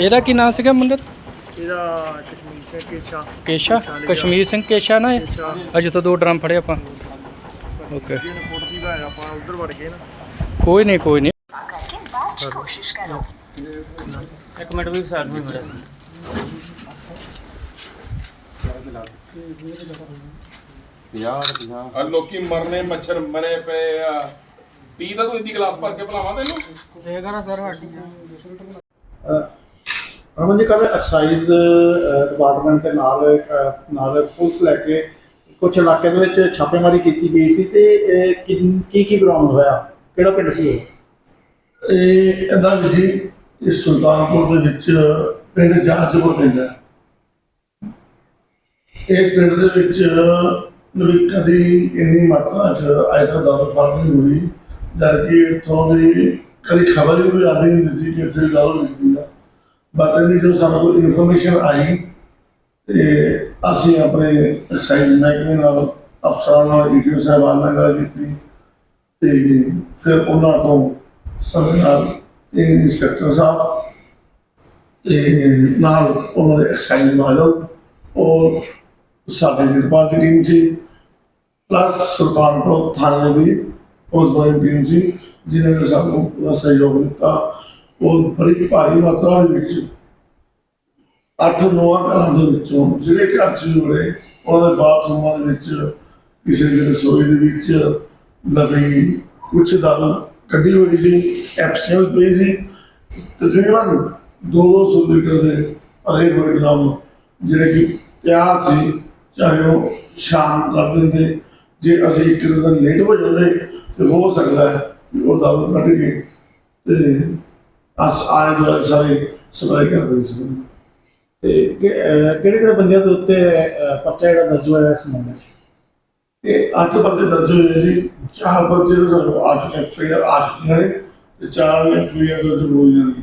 ਇਹਦਾ ਕੀ ਨਾਮ ਸੀਗਾ ਮੁੰਡੇ ਦਾ? ਇਹਦਾ ਕਸ਼ਮੀਰ ਤੇ ਕੇਸ਼ਾ। ਕੇਸ਼ਾ? ਕਸ਼ਮੀਰ ਸਿੰਘ ਕੇਸ਼ਾ ਨਾ ਇਹ? ਕੇਸ਼ਾ। ਅੱਜ ਤੋਂ ਦੋ ਡਰਮ ਫੜੇ ਆਪਾਂ। ਓਕੇ ਜਿਹਨੇ ਫੋਟ ਦੀ ਦਾ ਆਪਾਂ ਉਧਰ ਵੜ ਗਏ ਨਾ। ਕੋਈ ਨਹੀਂ ਕੋਈ ਨਹੀਂ। ਇੱਕ ਮਿੰਟ ਵੀ ਸਾਥ ਨਹੀਂ ਮਿਲਿਆ ਆ ਲੋਕੀ ਮਰਨੇ ਮੱਛਰ ਮਰੇ ਪਏ ਆ। ਪੀ ਤਾਂ ਤੂੰ ਇੰਦੀ ਗਲਾਸ ਭਰ ਕੇ ਭਲਾਵਾਂ ਤੈਨੂੰ? ਰਮਨ ਜੀ ਕੱਲ ਐਕਸਾਈਜ਼ ਡਿਪਾਰਟਮੈਂਟ ਦੇ ਨਾਲ ਨਾਲ ਪੁਲਿਸ ਲੈ ਕੇ ਕੁਝ ਇਲਾਕੇ ਦੇ ਵਿੱਚ ਛਾਪੇਮਾਰੀ ਕੀਤੀ ਗਈ ਸੀ ਤੇ, ਇਹ ਕਿੰਨ- ਕੀ ਕੀ ਬਰਾਮਦ ਹੋਇਆ? ਕਿਹੜਾ ਪਿੰਡ ਸੀ ਇਹ? ਇਹਦਾ ਜੀ, ਇਸ ਸੁਲਤਾਨਪੁਰ ਦੇ ਵਿੱਚ ਪਿੰਡ ਜਾਜਪੁਰ ਪਿੰਡ ਹੈ। ਇਸ ਪਿੰਡ ਦੇ ਵਿੱਚ ਵੀ ਕਦੀ ਇੰਨੀ ਮਾਤਰਾ ਚ ਆਇਤਾ ਦਾਰੂ ਫ਼ਰਕ ਨਹੀਂ ਹੋਈ ਜਦ ਕਿ ਇੱਥੋਂ ਦੀ ਕਦੀ ਖਬਰ ਵੀ ਕੋਈ ਆਦੀ ਨਹੀਂ ਸੀ ਕਿ ਇੱਥੇ ਦਾਰੂ ਵਿਕਦੀ ਆ। ਬਾਕੀ ਦੀ ਜਦੋਂ ਸਾਨੂੰ ਕੋਈ ਇਨਫੋਰਮੇਸ਼ਨ ਆਈ ਤੇ ਅਸੀਂ ਆਪਣੇ ਐਕਸਾਈਜ਼ ਮਹਿਕਮੇ ਨਾਲ, ਅਫਸਰਾਂ ਨਾਲ ਈਟੀਓ ਸਾਹਿਬਾਨ ਨਾਲ ਗੱਲ ਕੀਤੀ ਤੇ ਫਿਰ ਉਹਨਾਂ ਤੋਂ ਸਾਡੇ ਨਾਲ ਇੰਸਪੈਕਟਰ ਸਾਹਿਬ ਤੇ ਨਾਲ ਉਹਨਾਂ ਦੇ ਐਕਸਾਈਜ਼ ਮਾਲਕ ਔਰ ਸਾਡੇ ਨਿਰਪਾਲ ਦੀ ਟੀਮ ਸੀ। ਪਲੱਸ ਸੁਲਤਾਨਪੁਰ ਥਾਣੇ ਦੀ ਉਸ ਦੀ ਟੀਮ ਸੀ ਜਿਨ੍ਹਾਂ ਨੇ ਸਾਨੂੰ ਪੂਰਾ ਸਹਿਯੋਗ ਦਿੱਤਾ। ਉਹ ਬੜੀ ਭਾਰੀ ਮਾਤਰਾ ਦੇ ਵਿੱਚ ਅੱਠ ਨੌਂ ਘਰਾਂ ਦੇ ਵਿੱਚੋਂ ਜਿਹੜੇ ਘਰ ਚ ਜੁੜੇ ਉਹਨਾਂ ਦੇ ਬਾਥਰੂਮਾਂ ਦੇ ਵਿੱਚ, ਕਿਸੇ ਦੀ ਰਸੋਈ ਦੇ ਵਿੱਚ ਲਗਈ ਕੁਛ ਦਾਲ ਕੱਢੀ ਹੋਈ ਸੀ ਐਪਸੀਅਲ ਪਈ ਸੀ। ਤਕਰੀਬਨ 200 ਲੀਟਰ ਦੇ ਭਰੇ ਹੋਏ ਡਰਮ ਜਿਹੜੇ ਕਿ ਤਿਆਰ ਸੀ, ਚਾਹੇ ਉਹ ਸ਼ਾਮ ਕਰ ਦਿੰਦੇ ਜੇ ਅਸੀਂ ਇੱਕ ਦਿਨ ਲੇਟ ਹੋ ਜਾਂਦੇ, ਤੇ ਹੋ ਸਕਦਾ ਹੈ ਉਹ ਦਾਲ ਕੱਢ ਕੇ ਤੇ ਅਸ ਆਏ ਦੁਆਲੇ ਸਾਰੇ ਸਪਲਾਈ ਕਰ ਦਿੰਦੇ ਸੀ। ਤੇ ਕਿਹੜੇ ਕਿਹੜੇ ਬੰਦਿਆਂ ਦੇ ਉੱਤੇ ਪਰਚਾ ਜਿਹੜਾ ਦਰਜ ਹੋਇਆ ਇਸ ਮਾਮਲੇ 'ਚ? ਇਹ ਅੱਠ ਪਰਚੇ ਦਰਜ ਹੋਏ ਜੀ। ਚਾਰ ਪਰਚੇ ਤਾਂ ਸਾਨੂੰ ਆ ਚੁੱਕੇ ਐਫਆਈਆਰ ਆ ਚੁੱਕੀਆਂ ਨੇ ਤੇ ਚਾਰ ਐਫਆਈਆਰ ਦਰਜ ਹੋਈਆਂ ਨੇ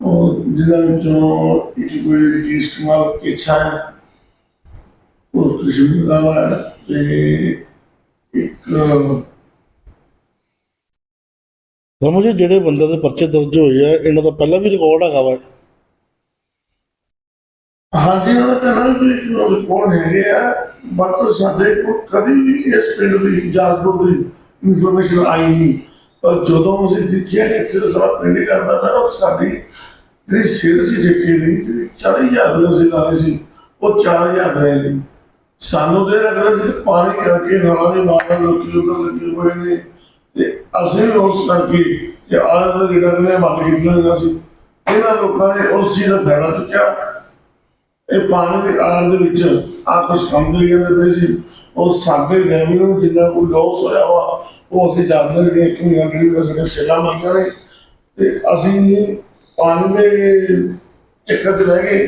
ਉਹ ਜਿਹਨਾਂ ਵਿੱਚੋਂ ਇੱਕ ਕੋਈ ਰਜਿਸ ਕੁਮਾਰ ਇੱਛਾ ਹੈ। ਉਹ ਕਸ਼ਮੀਰ ਦਾ ਹੈ। ਤੇ ਇੱਕ ਰਮਨ ਜੀ ਜਿਹੜੇ ਬੰਦੇ ਦੇ ਪਰਚੇ ਦਰਜ ਹੋਏ ਆ, ਇਹਨਾਂ ਦਾ ਪਹਿਲਾਂ ਵੀ ਰਿਕਾਰਡ ਹੈਗਾ ਵਾ। ਹਾਂਜੀ ਉਹਨਾਂ ਦਾ ਵੀ ਰਿਪੋਰਟ ਹੈਗੇ ਆ ਬਟ ਸਾਡੇ ਕੋਲ ਕਦੀ ਵੀ ਇਸ ਪਿੰਡ ਦੀ ਜਾਜਪੁਰ ਦੀ ਇਨਫੋਰਮੇਸ਼ਨ ਆਈ ਨਹੀਂ। ਪਰ ਜਦੋਂ ਅਸੀਂ ਦੇਖਿਆ ਇੱਥੇ ਸਾਰਾ ਪਿੰਡ ਹੀ ਕਰਦਾ ਪਿਆ, ਉਹ ਸਾਡੀ ਜਿਹੜੀ ਸਿਰ ਸੀ ਠੇਕੇ ਦੀ ਜਿਹੜੀ 40000 ਰੁਪਏ ਅਸੀਂ ਲਾਏ ਸੀ, ਉਹ 4000 ਰਹੇ ਨੇ ਸਾਨੂੰ ਤੇ ਲੱਗ ਰਿਹਾ ਸੀ ਪਾਣੀ ਕਰਕੇ, ਹਵਾ ਦੇ ਮਾਰਨ ਲੋਕੀ ਉਧਰ ਲੱਗੇ ਹੋਏ ਨੇ। ਤੇ ਅਸੀਂ ਵੀ ਉਸ ਕਰਕੇ ਕਿ ਆਲੇ ਦੇ ਜਿਹੜਾ ਨੇ ਬੰਦ ਕੀਤਾ ਹੋਇਆ ਸੀ। ਇਹਨਾਂ ਲੋਕਾਂ ਨੇ ਉਸ ਚੀਜ਼ ਦਾ ਫਾਇਦਾ ਚੁੱਕਿਆ। ਇਹ ਪਾਣੀ ਦੇ ਆਰ ਦੇ ਵਿੱਚ ਆ ਕੁਝ ਕੰਮ ਕਰੀ ਪਏ ਸੀ। ਉਹ ਸਾਡੇ ਰੈਵਨਿਊ ਜਿੰਨਾ ਕੋਈ ਲਾਸ ਹੋਇਆ ਵਾ, ਉਹ ਅਸੀਂ ਜਾਣਦੇ ਨੇ ਕਿ ਕਿੰਨੀ ਜਿਹੜੀ ਵੀ ਸਾਡੇ ਸੇਲਾ ਮੰਗੀਆਂ ਨੇ। ਤੇ ਅਸੀਂ ਪਾਣੀ ਦੇ ਚੱਕਰ ਤੇ ਰਹਿ ਗਏ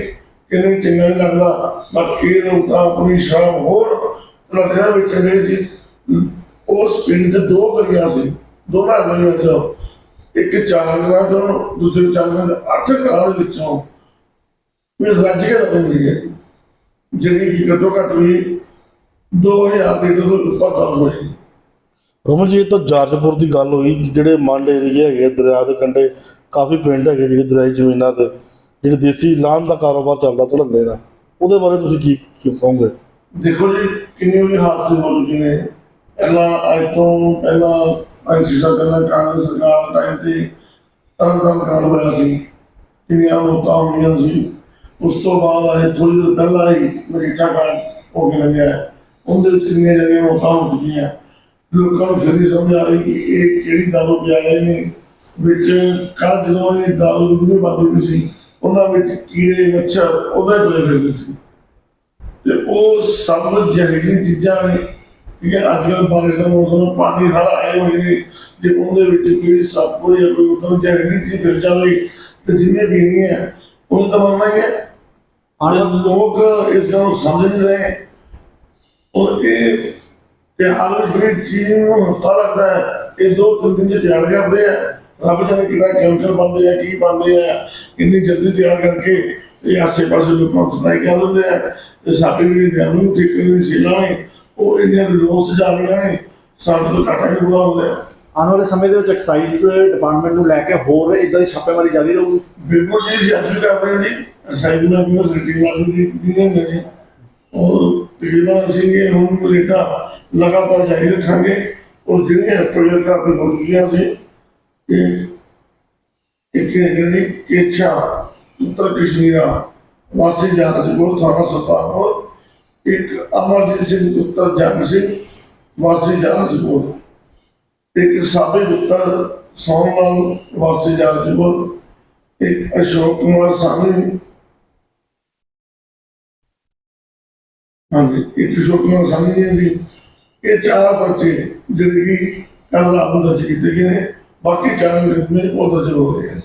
ਕਿ ਨਹੀਂ ਚੰਗਾ ਨਹੀਂ ਲੱਗਦਾ। ਬਟ ਲੋਕ ਤਾਂ ਆਪਣੀ ਸ਼ਰਾਬ ਹੋਰ ਲੜਿਆਂ ਵਿੱਚ ਗਏ ਸੀ। ਉਸ ਪਿੰਡ ਦੇ ਦੋ ਗਲੀਆਂ ਸੀ ਦੋਨਾਂ ਗਲੀਆਂ ਚੋਂ ਇੱਕ ਚਾਰ ਗਲੀਆਂ ਚੋਂ ਦੂਸਰੀ ਗਲੀਆਂ ਅੱਠ ਘਰਾਂ ਦੇ ਵਿੱਚੋਂ ਵੀ ਰੱਜ ਕੇ ਲੱਗ ਹੈ ਜਿਹੜੀ ਕਿ ਘੱਟੋ ਘੱਟ ਵੀ 2000 ਲੀਟਰ ਤੋਂ ਉੱਪਰ ਕੰਮ ਹੋਈ। ਰਮਨ ਜੀ ਇਹ ਤਾਂ ਜਾਜਪੁਰ ਦੀ ਗੱਲ ਹੋਈ ਜਿਹੜੇ ਮੰਡ ਏਰੀਆ ਹੈਗੇ ਦਰਿਆ ਦੇ ਕੰਢੇ ਕਾਫੀ ਪਿੰਡ ਹੈਗੇ ਜਿਹੜੇ ਦਰਿਆਈ ਜ਼ਮੀਨਾਂ ਤੇ ਜਿਹੜੇ ਦੇਸੀ ਲਾਹਨ ਦਾ ਕਾਰੋਬਾਰ ਚੱਲਦਾ ਝੜਦੇ ਨੇ ਉਹਦੇ ਬਾਰੇ ਤੁਸੀਂ ਕੀ ਕੀ ਕਹੋਗੇ? ਦੇਖੋ ਜੀ ਕਿੰਨੇ ਵੀ ਹਾਦਸੇ ਹੋ ਚੁੱਕੇ ਨੇ। ਪਹਿਲਾਂ ਅੱਜ ਤੋਂ ਪਹਿਲਾਂ ਪੰਜ ਛੇ ਸਾਲ ਪਹਿਲਾਂ ਕਾਂਗਰਸ ਸਰਕਾਰ ਟਾਈਮ ਤੇ ਤਰਨ ਤਾਰਨ ਹੋਇਆ ਸੀ, ਕਿੰਨੀਆਂ ਮੌਤਾਂ ਹੋਈਆਂ ਸੀ, ਉਸ ਤੋਂ ਬਾਅਦ ਆਏ ਥੋੜੀ ਦੇਰ ਪਹਿਲਾਂ ਹੀ ਮਰੀਠਾ ਕਾਲ ਹੋ ਕੇ ਲੱਗਿਆ ਉਹਦੇ ਵਿੱਚ ਕਿੰਨੀਆਂ ਜਗ੍ਹਾ ਮੌਤਾਂ ਹੋ ਚੁੱਕੀਆਂ। ਲੋਕਾਂ ਨੂੰ ਫਿਰ ਨਹੀਂ ਸਮਝ ਆ ਰਹੀ ਕਿ ਇਹ ਕਿਹੜੀ ਦਾਰੂ ਪਿਆ ਰਹੇ ਨੇ, ਵਿੱਚ ਕੱਲ ਜਦੋਂ ਇਹ ਦਾਰੂ ਦੁੱਗਣੀ ਬਾਦੀ ਹੋਈ ਸੀ, ਉਹਨਾਂ ਵਿੱਚ ਕੀੜੇ, ਮੱਛਰ ਉਹਦੇ ਤੁਰੇ ਫਿਰਦੇ ਸੀ। ਤੇ ਉਹ ਸਭ ਜ਼ਹਿਰੀਲੀ ਚੀਜ਼ਾਂ ਨੇ ਠੀਕ ਹੈ ਅੱਜ ਕੱਲ੍ਹ ਬਾਰਿਸ਼ ਦਾ ਮੌਸਮ ਪਾਣੀ ਹਰ ਆਏ ਹੋਏ ਨੇ ਜੇ ਉਹਦੇ ਵਿੱਚ ਕੋਈ ਸੱਪ ਜਾਂ ਕੋਈ ਉਦੋਂ ਜ਼ਹਿਰੀਲੀ ਚੀਜ਼ ਫਿਰ ਜਾਵੇ ਤੇ ਜਿੰਨੇ ਪੀਣੀ ਹੈ ਉਹਨੂੰ ਤਾਂ ਮਰਨਾ ਹੀ ਹੈ। ਹਾਂ ਲੋਕ ਇਸ ਗੱਲ ਨੂੰ ਸਮਝ ਨਹੀਂ ਰਹੇ ਔਰ ਇਹ ਤਿਉਹਾਰ ਵਿੱਚ ਜਿਹੜੀ ਚੀਜ਼ ਨੂੰ ਹਫਤਾ ਲੱਗਦਾ ਹੈ। ਇਹ ਦੋ ਤਿੰਨ ਦਿਨ ਚ ਤਿਆਰ ਕਰਦੇ ਆ। ਰੱਬ ਜਾਣੇ ਕਿਹੜਾ ਕੈਮੀਕਲ ਪਾਉਂਦੇ ਆ ਕੀ ਪਾਉਂਦੇ ਆ ਇੰਨੀ ਜਲਦੀ ਤਿਆਰ ਕਰਕੇ ਇਹ ਆਸੇ ਪਾਸੇ ਲੋਕਾਂ ਨੂੰ ਸਪਲਾਈ ਕਰ ਦਿੰਦੇ ਆ। ਤੇ ਸਾਡੇ ਲਈ ਰੈਵਨਿਊ ਠੇਕੇ ਦੀ ਸੀਲਾਂ ਨੇ ਉਹ ਇੰਨੀਆਂ ਲੋਸ ਜਾ ਰਹੀਆਂ ਨੇ ਸਾਡੇ ਤੋਂ ਘਾਟਾ ਨਹੀਂ ਪੂਰਾ ਹੋ। ਰਿਹਾ ਆਉਣ ਵਾਲੇ ਸਮੇਂ ਦੇ ਵਿੱਚ ਐਕਸਾਈਜ਼ ਡਿਪਾਰਟਮੈਂਟ ਨੂੰ ਲੈ ਕੇ ਹੋਰ ਇਦਾਂ ਦੀ ਛਾਪੇਮਾਰੀ ਜਾਰੀ ਰਹੂਗੀ? ਬਿਲਕੁਲ ਜੀ ਅਸੀਂ ਅੱਜ ਵੀ ਕਰ ਰਹੇ ਹਾਂ ਜੀ। ਸਾਈਡ ਨਾਲ ਵੀ ਰਿਟਿੰਗ ਨਾਲ ਵੀ ਨਹੀਂ ਹੁੰਦੇ ਜੀ। ਔਰ ਤਕਰੀਬਨ ਅਸੀਂ ਇਹ ਹੁਣ ਰੇਟਾ ਲਗਾਤਾਰ ਜਾਰੀ ਰੱਖਾਂਗੇ। ਔਰ ਜਿਹੜੀਆਂ ਐਫਆਈਆਰ ਕਾਪੀ ਹੋ ਚੁੱਕੀਆਂ ਸੀ ਇਹ ਇੱਕ ਹੈਗਾ ਜੀ ਕੇਛਾ ਉੱਤਰ ਕਸ਼ਮੀਰਾ ਵਾਸੀ ਜਾਂਚ ਕੋ ਥਾਣਾ ਸੁਲਤਾਨਪੁਰ ਇੱਕ ਅਮਰਜੀਤ ਸਿੰਘ ਪੁੱਤਰ ਜੰਗ ਸਿੰਘ, ਵਾਸੀ ਜਾਂਚ ਇੱਕ ਸਾਬਿਕ ਉੱਤਰ ਸੋਮਨਾਲ ਵਾਸੀ ਜਾਂਚ ਇੱਕ ਅਸ਼ੋਕ ਕੁਮਾਰ ਸਾਹਨੀ ਹਾਂਜੀ, ਇੱਕ ਅਸ਼ੋਕ ਕੁਮਾਰ ਸਾਹਨੀ ਜੀ। ਇਹ ਚਾਰ ਬੱਚੇ ਜਿਹੜੇ ਕਿ ਕੱਲ ਰਾਤ ਦਰਜ ਕੀਤੇ ਗਏ ਨੇ। ਬਾਕੀ ਚਾਰ ਨੇ ਉਹ ਦਰਜ ਹੋ ਗਏ ਨੇ